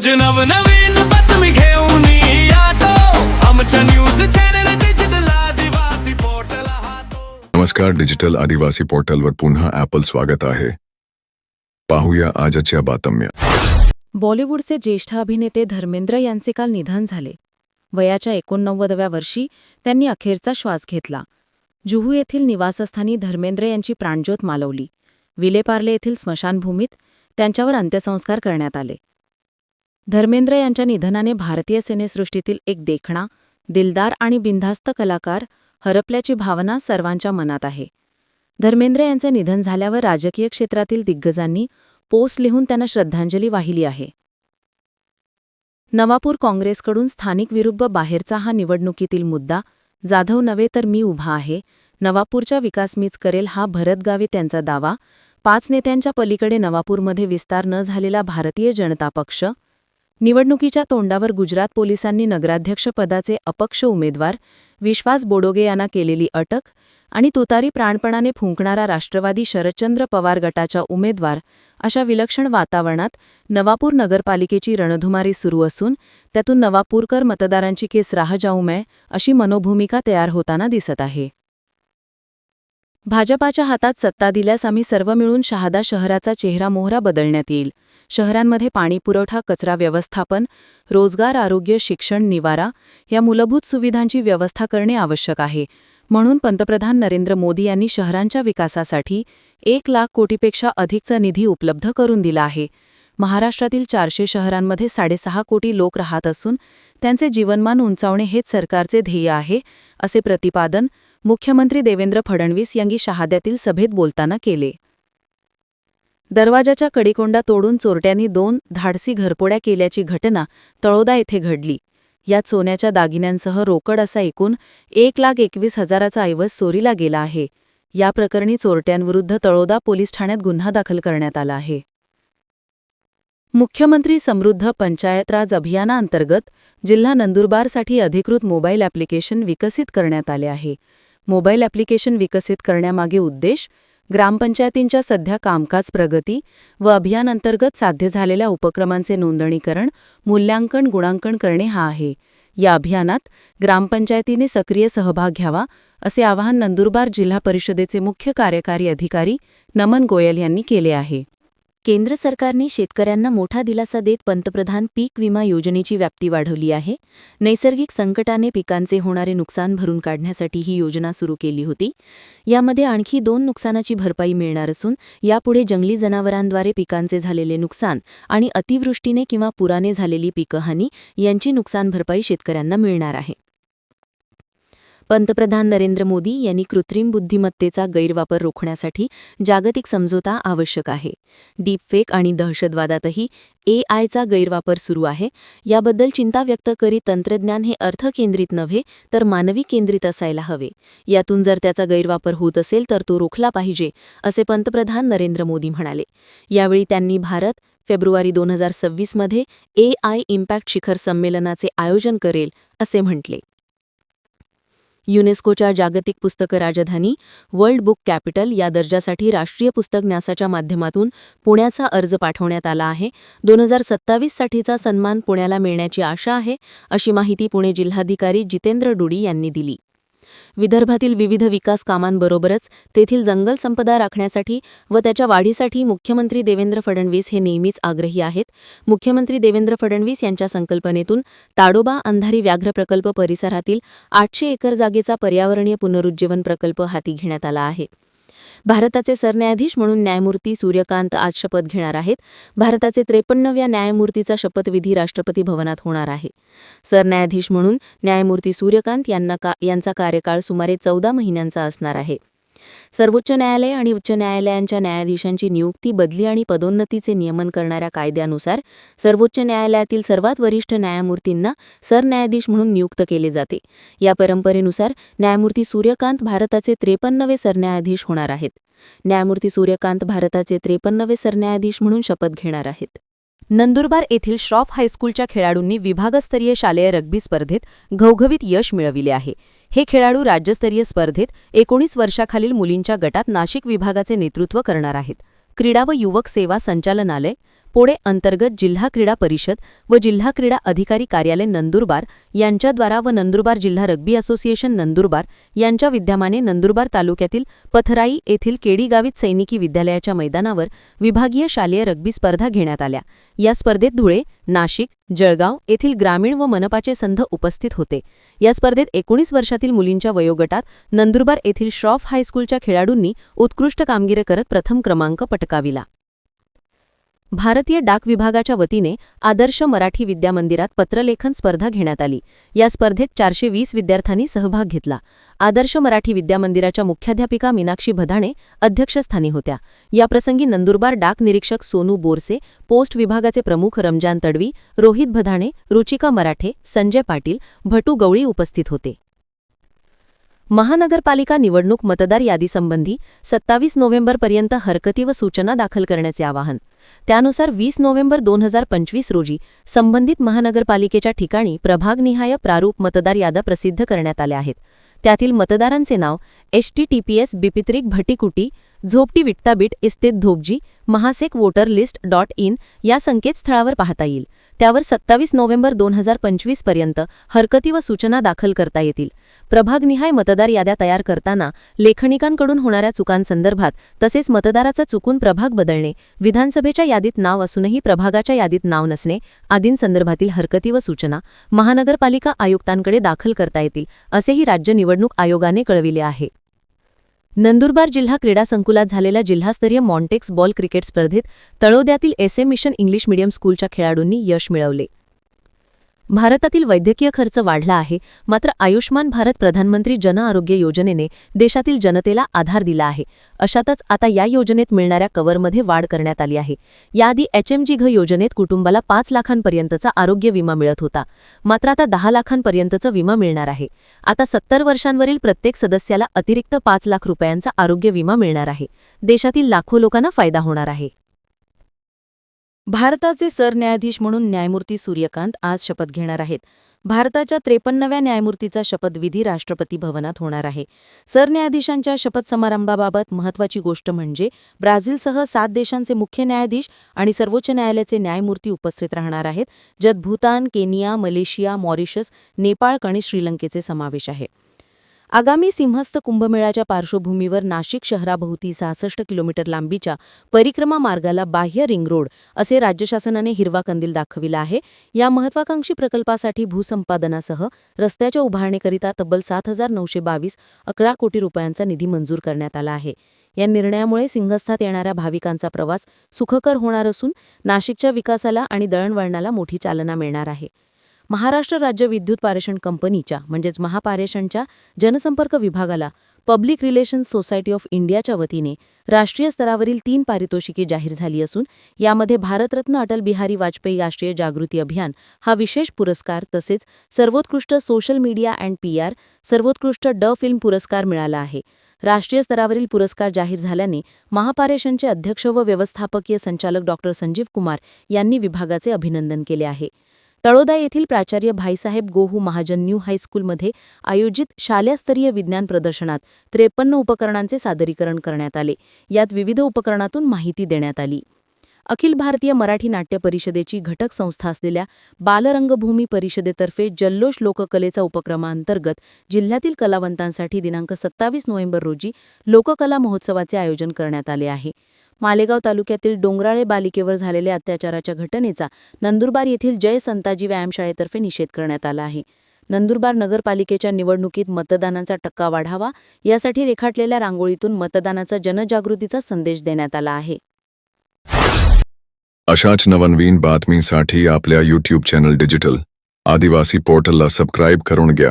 रोज नवनवीन बातमी घेऊन येतो. आमच्या news channel digital Adivasi portal हातो. नमस्कार डिजिटल आदिवासी पोर्टलवर पुन्हा ॲपल स्वागत आहे. पाहूया आजच्या बातम्या. बॉलिवूडचे ज्येष्ठ अभिनेते धर्मेंद्र यांचे काल निधन झाले. वयाच्या एकोणनव्वदव्या वर्षी त्यांनी अखेरचा श्वास घेतला. जुहू येथील निवासस्थानी धर्मेंद्र यांची प्राणज्योत मालवली. विलेपार्ले येथील स्मशानभूमीत त्यांच्यावर अंत्यसंस्कार करण्यात आले. धर्मेंद्र यांच्या निधनाने भारतीय सिनेसृष्टीतील एक देखणा दिलदार आणि बिनधास्त कलाकार हरपल्याची भावना सर्वांच्या मनात आहे. धर्मेंद्र यांचे निधन झाल्यावर राजकीय क्षेत्रातील दिग्गजांनी पोस्ट लिहून त्यांना श्रद्धांजली वाहिली आहे. नवापूर काँग्रेसकडून स्थानिक विरुद्ध बाहेरचा हा निवडणुकीतील मुद्दा जाधव नव्हे तर मी उभा आहे नवापूरचा विकास मीच करेल हा भरतगावी त्यांचा दावा पाच नेत्यांच्या पलीकडे नवापूरमध्ये विस्तार न झालेला भारतीय जनता पक्ष निवडणुकीच्या तोंडावर गुजरात पोलिसांनी नगराध्यक्षपदाचे अपक्ष उमेदवार विश्वास बोडोगे यांना केलेली अटक आणि तुतारी प्राणपणाने फुंकणारा राष्ट्रवादी शरदचंद्र पवार गटाचा उमेदवार अशा विलक्षण वातावरणात नवापूर नगरपालिकेची रणधुमारी सुरू असून त्यातून नवापूरकर मतदारांची केस राह जाऊ मैं अशी मनोभूमिका तयार होताना दिसत आहे. भाजपाच्या हातात सत्ता दिल्यास आम्ही सर्व मिळून शहादा शहराचा चेहरा मोहरा बदलण्यात येईल. शहरांमध्ये पाणीपुरवठा कचरा व्यवस्थापन रोजगार आरोग्य शिक्षण निवारा या मूलभूत सुविधांची व्यवस्था करणे आवश्यक आहे. म्हणून पंतप्रधान नरेंद्र मोदी यांनी शहरांच्या विकासासाठी एक लाख कोटीपेक्षा अधिकचा निधी उपलब्ध करून दिला आहे. महाराष्ट्रातील चारशे शहरांमध्ये साडेसहा कोटी लोक राहत असून त्यांचे जीवनमान उंचावणे हेच सरकारचे ध्येय आहे असे प्रतिपादन मुख्यमंत्री देवेंद्र फडणवीस यांनी शहाद्यातील सभेत बोलताना केले. दरवाजाच्या कडीकोंडा तोडून चोरट्यांनी दोन धाडसी घरपोड्या केल्याची घटना तळोदा येथे घडली. यात सोन्याच्या दागिन्यांसह रोकड असा एकूण एक लाख एकवीस हजाराचा ऐवज चोरीला गेला आहे. या प्रकरणी चोरट्यांविरुद्ध तळोदा पोलीस ठाण्यात गुन्हा दाखल करण्यात आला आहे. मुख्यमंत्री समृद्ध पंचायत राज अभियानाअंतर्गत जिल्हा नंदुरबारसाठी अधिकृत मोबाईल ॲप्लिकेशन विकसित करण्यात आले आहे. मोबाईल ॲप्लिकेशन विकसित करण्यामागे उद्देश ग्रामपंचायतींच्या सध्या कामकाज प्रगती व अभियानांतर्गत साध्य झालेल्या उपक्रमांचे नोंदणीकरण मूल्यांकन गुणांकन करणे हा आहे. या अभियानात ग्रामपंचायतीने सक्रिय सहभाग घ्यावा असे आवाहन नंदुरबार जिल्हा परिषदेचे मुख्य कार्यकारी अधिकारी नमन गोयल यांनी केले आहे. केंद्र सरकारने शेतकऱ्यांना मोठा दिलासा देत पंतप्रधान पीक विमा योजनेची व्याप्ती वाढवली आहे. नैसर्गिक संकटाने पिकांचे होणारे नुकसान भरून काढण्यासाठी ही योजना सुरू केली होती. यामध्ये आणखी दोन नुकसानाची भरपाई मिळणार असून यापुढे जंगली जनावरांद्वारे पिकांचे झालेले नुकसान आणि अतिवृष्टीने किंवा पुराने झालेली पिकहानी यांची नुकसान भरपाई शेतकऱ्यांना मिळणार आहे. पंतप्रधान नरेंद्र मोदी यांनी कृत्रिम बुद्धिमत्तेचा गैरवापर रोखण्यासाठी जागतिक समझोता आवश्यक आहे. डीपफेक आणि दहशतवादातही ए आयचा गैरवापर सुरू आहे. याबद्दल चिंता व्यक्त करीत तंत्रज्ञान हे अर्थकेंद्रित नव्हे तर मानवी केंद्रित असायला हवे. यातून जर त्याचा गैरवापर होत असेल तर तो रोखला पाहिजे असे पंतप्रधान नरेंद्र मोदी म्हणाले. यावेळी त्यांनी भारत फेब्रुवारी दोन हजार सव्वीसमध्ये ए आय इम्पॅक्ट शिखर संमेलनाचे आयोजन करेल असे म्हटले. युनेस्कोच्या जागतिक पुस्तक राजधानी वर्ल्ड बुक कॅपिटल या दर्जासाठी राष्ट्रीय पुस्तक न्यासाच्या माध्यमातून पुण्याचा अर्ज पाठवण्यात आला आहे. दोन हजार सत्तावीस साठीचा सन्मान पुण्याला मिळण्याची आशा आहे अशी माहिती पुणे जिल्हाधिकारी जितेंद्र डुडी यांनी दिली. विदर्भातील विविध विकास कामांबरोबरच तेथील जंगल संपदा राखण्यासाठी व त्याच्या वाढीसाठी मुख्यमंत्री देवेंद्र फडणवीस हे नेहमीच आग्रही आहेत. मुख्यमंत्री देवेंद्र फडणवीस यांच्या संकल्पनेतून ताडोबा अंधारी व्याघ्र प्रकल्प परिसरातील आठशे एकर जागेचा पर्यावरणीय पुनरुज्जीवन प्रकल्प हाती घेण्यात आला आहे. भारताचे सरन्यायाधीश म्हणून न्यायमूर्ती सूर्यकांत आज शपथ घेणार आहेत. भारताचे त्रेपन्नव्या न्यायमूर्तीचा शपथविधी राष्ट्रपती भवनात होणार आहे. सरन्यायाधीश म्हणून न्यायमूर्ती सूर्यकांत यांना का यांचा कार्यकाळ सुमारे चौदा महिन्यांचा असणार आहे. सर्वोच्च न्यायालय आणि उच्च न्यायालयांच्या न्यायाधीशांची नियुक्ती बदली आणि पदोन्नतीचे नियमन करणाऱ्या कायद्यानुसार सर्वोच्च न्यायालयातील सर्वात वरिष्ठ न्यायमूर्तींना सरन्यायाधीश म्हणून नियुक्त केले जाते. या परंपरेनुसार न्यायमूर्ती सूर्यकांत भारताचे त्रेपन्नवे सरन्यायाधीश होणार आहेत. न्यायमूर्ती सूर्यकांत भारताचे त्रेपन्नवे सरन्यायाधीश म्हणून शपथ घेणार आहेत. नंदुरबार येथील श्रॉफ हायस्कूलच्या खेळाडूंनी विभागस्तरीय शालेय रग्बी स्पर्धेत घवघवीत यश मिळविले आहे. हे खेळाडू राज्यस्तरीय स्पर्धेत एकोणीस वर्षाखालील मुलींच्या गटात नाशिक विभागाचे नेतृत्व करणार आहेत. क्रीडा व युवक सेवा संचालनालय पुणे अंतर्गत जिल्हा क्रीडा परिषद व जिल्हा क्रीडा अधिकारी कार्यालय नंदुरबार यांच्याद्वारा व नंदुरबार जिल्हा रग्बी असोसिएशन नंदुरबार यांच्या विद्यमाने नंदुरबार तालुक्यातील पथराई येथील केडीगावीत सैनिकी विद्यालयाच्या मैदानावर विभागीय शालेय रग्बी स्पर्धा घेण्यात आल्या. या स्पर्धेत धुळे नाशिक जळगाव येथील ग्रामीण व मनपाचे संघ उपस्थित होते. या स्पर्धेत एकोणीस वर्षातील मुलींच्या वयोगटात नंदुरबार येथील श्रॉफ हायस्कूलच्या खेळाडूंनी उत्कृष्ट कामगिरी करत प्रथम क्रमांक पटकाविला. भारतीय डाक विभागाच्या वतीने आदर्श मराठी विद्यामंदिरात पत्रलेखन स्पर्धा घेण्यात आली. या स्पर्धेत चारशे वीस विद्यार्थ्यांनी सहभाग घेतला. आदर्श मराठी विद्यामंदिराच्या मुख्याध्यापिका मीनाक्षी भदाणे अध्यक्षस्थानी होत्या. याप्रसंगी नंदुरबार डाक निरीक्षक सोनू बोरसे पोस्ट विभागाचे प्रमुख रमजान तडवी रोहित भदाणे रुचिका मराठे संजय पाटील भटू गवळी उपस्थित होते. महानगरपालिका निवडणूक मतदार यादीसंबंधी सत्तावीस नोव्हेंबरपर्यंत हरकती व सूचना दाखल करण्याचे आवाहन त्यानुसार वीस नोव्हेंबर दोन हजार पंचवीस रोजी संबंधित महानगरपालिकेच्या ठिकाणी प्रभागनिहाय प्रारूप मतदार याद्या प्रसिद्ध करण्यात आल्या आहेत. त्यातील मतदारांचे नाव H T T P S बिपित्रिक भटीकुटी झोपटी विट्टाबीट इस्तेत धोपजी महासेक वोटर लिस्ट डॉट इन या संकेतस्थळावर पाहता येईल. त्यावर सत्तावीस नोव्हेंबर दोन हजार पंचवीसपर्यंत हरकती व सूचना दाखल करता येतील. प्रभागनिहाय मतदार याद्या तयार करताना लेखनिकांकडून होणाऱ्या चुकांसंदर्भात तसेच मतदाराचा चुकून प्रभाग बदलणे विधानसभेच्या यादीत नाव असूनही प्रभागाच्या यादीत नाव नसणे आदींसंदर्भातील हरकती व सूचना महानगरपालिका आयुक्तांकडे दाखल करता येतील असेही राज्य निवडणूक आयोगाने कळविले आहे. नंदुरबार जिल्हा क्रीडा संकुलात झालेल्या जिल्हास्तरीय मॉन्टेक्स बॉल क्रिकेट स्पर्धेत तळोद्यातील S M mission English medium स्कूलच्या खेळाडूंनी यश मिळवले. भारतातील वैद्यकीय खर्च वाढला आहे मात्र आयुष्मान भारत प्रधानमंत्री जन आरोग्य योजनेने देशातील जनतेला आधार दिला आहे. अशातच आता या योजनेत मिळणाऱ्या कव्हरमध्ये वाढ करण्यात आली आहे. याआधी एचएमजी घ योजनेत कुटुंबाला पाच लाखांपर्यंतचा आरोग्य विमा मिळत होता. मात्र आता दहा लाखांपर्यंतचा विमा मिळणार आहे. आता सत्तर वर्षांवरील प्रत्येक सदस्याला अतिरिक्त पाच लाख रुपयांचा आरोग्य विमा मिळणार आहे. देशातील लाखो लोकांना फायदा होणार आहे. भारताचे सरन्यायाधीश म्हणून न्यायमूर्ती सूर्यकांत आज शपथ घेणार आहेत. भारताच्या त्रेपन्नव्या न्यायमूर्तीचा शपथविधी राष्ट्रपती भवनात होणार आहे. सरन्यायाधीशांच्या शपथ समारंभाबाबत महत्त्वाची गोष्ट म्हणजे ब्राझीलसह सात देशांचे मुख्य न्यायाधीश आणि सर्वोच्च न्यायालयाचे न्यायमूर्ती उपस्थित राहणार आहेत ज्यात Bhutan Kenya Malaysia Mauritius Nepal आणि श्रीलंकेचे समावेश आहे. आगामी सिंहस्थ कुंभमेळ्याच्या पार्श्वभूमीवर नाशिक शहराभोवती सहासष्ट किलोमीटर लांबीच्या परिक्रमा मार्गाला बाह्य रिंग रोड असे राज्य शासनाने हिरवा कंदील दाखविला आहे. या महत्वाकांक्षी प्रकल्पासाठी भूसंपादनासह रस्त्याच्या उभारणीकरिता तब्बल सात हजार नऊशे बावीस अकरा कोटी रुपयांचा निधी मंजूर करण्यात आला आहे. या निर्णयामुळे सिंहस्थात येणाऱ्या भाविकांचा प्रवास सुखकर होणार असून नाशिकच्या विकासाला आणि दळणवळणाला मोठी चालना मिळणार आहे. महाराष्ट्र राज्य विद्युत पारेषण कंपनीच्या म्हणजेच महापारेषणच्या जनसंपर्क विभागाला पब्लिक रिलेशन्स सोसायटी ऑफ इंडियाच्या वतीने राष्ट्रीय स्तरावरील तीन पारितोषिके जाहीर झाली असून यामध्ये भारतरत्न अटल बिहारी वाजपेयी राष्ट्रीय जागृती अभियान हा विशेष पुरस्कार तसेच सर्वोत्कृष्ट सोशल मीडिया अँड पीआर सर्वोत्कृष्ट ड फिल्म पुरस्कार मिळाला आहे. राष्ट्रीय स्तरावरील पुरस्कार जाहीर झाल्याने महापारेषणचे अध्यक्ष व व्यवस्थापकीय संचालक डॉक्टर संजीव कुमार यांनी विभागाचे अभिनंदन केले आहे. तळोदा येथील प्राचार्य भाईसाहेब गोहू महाजन न्यू हायस्कूलमध्ये आयोजित शालेयस्तरीय विज्ञान प्रदर्शनात त्रेपन्न उपकरणांचे सादरीकरण करण्यात आले. यात विविध उपकरणातून माहिती देण्यात आली. अखिल भारतीय मराठी नाट्य परिषदेची घटक संस्था असलेल्या बालरंगभूमी परिषदेतर्फे जल्लोष लोककलेचा उपक्रमांतर्गत जिल्ह्यातील कलावंतांसाठी दिनांक सत्तावीस नोव्हेंबर रोजी लोककला महोत्सवाचे आयोजन करण्यात आले आहे. मालेगाव तालुक्यातील डोंगराळे बालिकेवर झालेल्या अत्याचाराच्या घटनेचा नंदुरबार येथील जय संताजी व्यायामशाळेतर्फे निषेध करण्यात आला आहे. नंदुरबार नगरपालिकेच्या निवडणुकीत मतदानाचा टक्का वाढावा यासाठी रेखाटलेल्या रांगोळीतून मतदानाचा जनजागृतीचा संदेश देण्यात आला आहे. अशाच नवनवीन बातमीसाठी आपल्या यूट्यूब चॅनल डिजिटल आदिवासी पोर्टलला सबस्क्राईब करून घ्या.